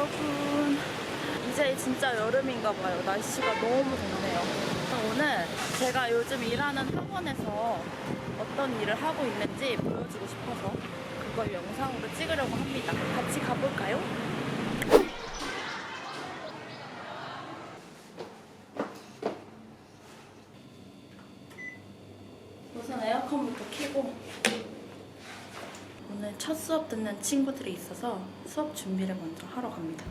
여러분. 이제 진짜 여름인가 봐요. 날씨가 너무 덥네요. 오늘 제가 요즘 일하는 학원에서 어떤 일을 하고 있는지 보여주고 싶어서 그걸 영상으로 찍으려고 합니다. 같이 가볼까요? 우선 에어컨부터 켜고 첫 수업 듣는 친구들이 있어서 수업 준비를 먼저 하러 갑니다.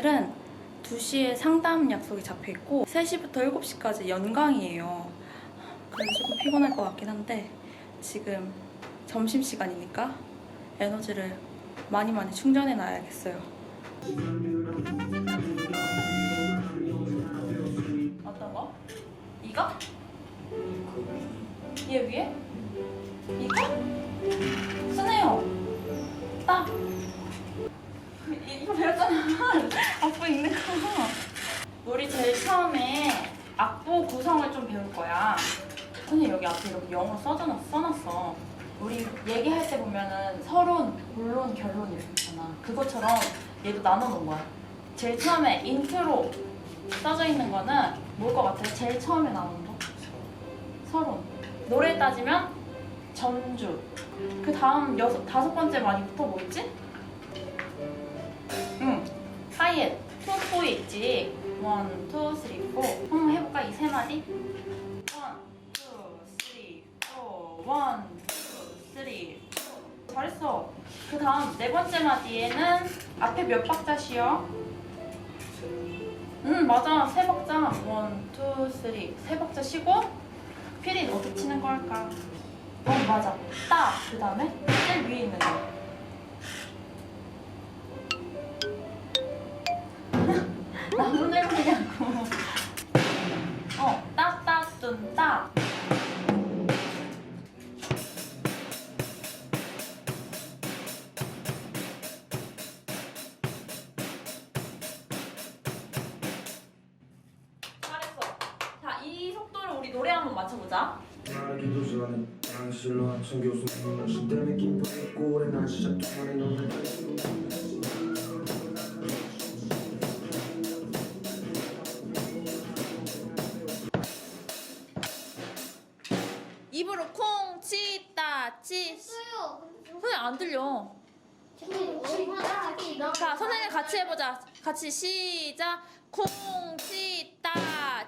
오늘은 2시에 상담 약속이 잡혀 있고 3시부터 7시까지 연강이에요. 그래서 조금 피곤할 것 같긴 한데 지금 점심 시간이니까 에너지를 많이 많이 충전해 놔야겠어요. 어떤 거? 이거? 얘 위에? 이거? 쓰네요. 딱. 이- 이거 배웠잖아. 악보 읽는 거. 우리 제일 처음에 악보 구성을 좀 배울 거야. 선생님 여기 앞에 이렇게 영어로 써놨, 써놨어. 우리 얘기할 때 보면은 서론, 본론, 결론 이렇게 있잖아. 그것처럼 얘도 나눠놓은 거야. 제일 처음에 인트로 써져 있는 거는 뭘 것 같아요? 제일 처음에 나오는 거? 서론. 노래 따지면 전주. 그 다음 여섯, 다섯 번째 많이부터 뭐 있지? 응. 하이햇. 투, 포 있지. 원, 투, 쓰리, 포. 한번 해볼까? 이 세 마디? 원, 투, 쓰리, 포. 원, 투, 쓰리, 포. 잘했어. 그 다음 네 번째 마디에는 앞에 몇 박자 쉬어? 응, 맞아. 세 박자. 원, 투, 쓰리. 세 박자 쉬고 피린 어떻게 치는 거 할까? 어, 맞아. 따. 그 다음에 제일 위에 있는 거. 나무늘보냐고. 어, 따, 따. 잘했어. 자, 이 속도를 우리 노래 한번 맞춰보자. 말하기도 전에 당신로 한천 교수님 날씨 때문에 기뻐했고 오랜 날 시작 동안에 너는 선생님 안 들려. 자, 선생님 같이 해보자. 같이 시작. 콩, 치, 따,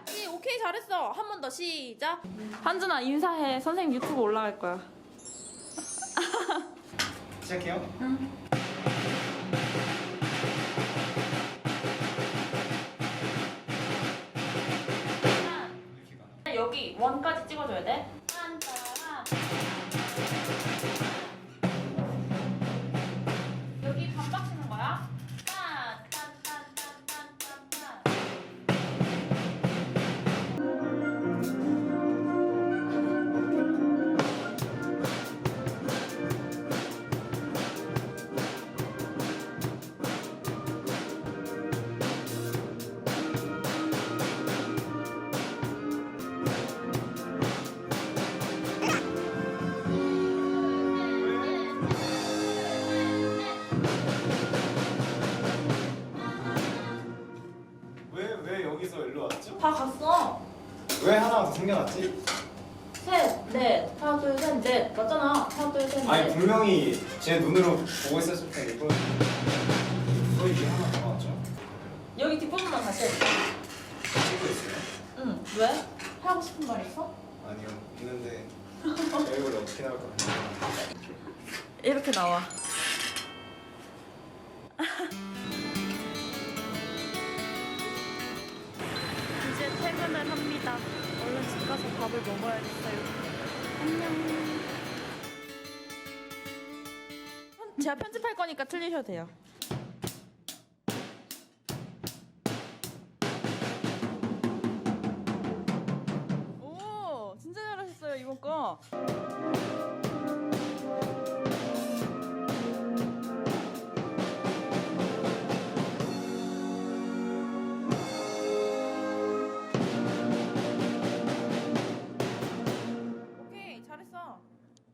치. 오케이, 잘했어. 한 번 더 시작. 한준아, 인사해. 선생님 유튜브 올라갈 거야. 시작해요? 응. 여기 원까지 찍어줘야 돼. 한, 따라. 다 갔어. 왜 하나가 더 생겨났지? 셋, 넷, 하나, 둘, 셋, 넷. 맞잖아. 하나, 둘, 셋, 아니 넷. 분명히 제 눈으로 보고 있었을 때 이거 왜 이게 하나 더 나왔죠? 여기 뒷부분만 다시 해. 찍고 있어요? 응. 왜? 하고 싶은 말 있어? 아니요 있는데 제 얼굴이 어떻게 나올 것 같아요 이렇게 나와. 출근을 합니다. 얼른 집 가서 밥을 먹어야겠어요. 안녕. 제가 편집할 거니까 틀리셔도 돼요. 오, 진짜 잘하셨어요, 이번 거.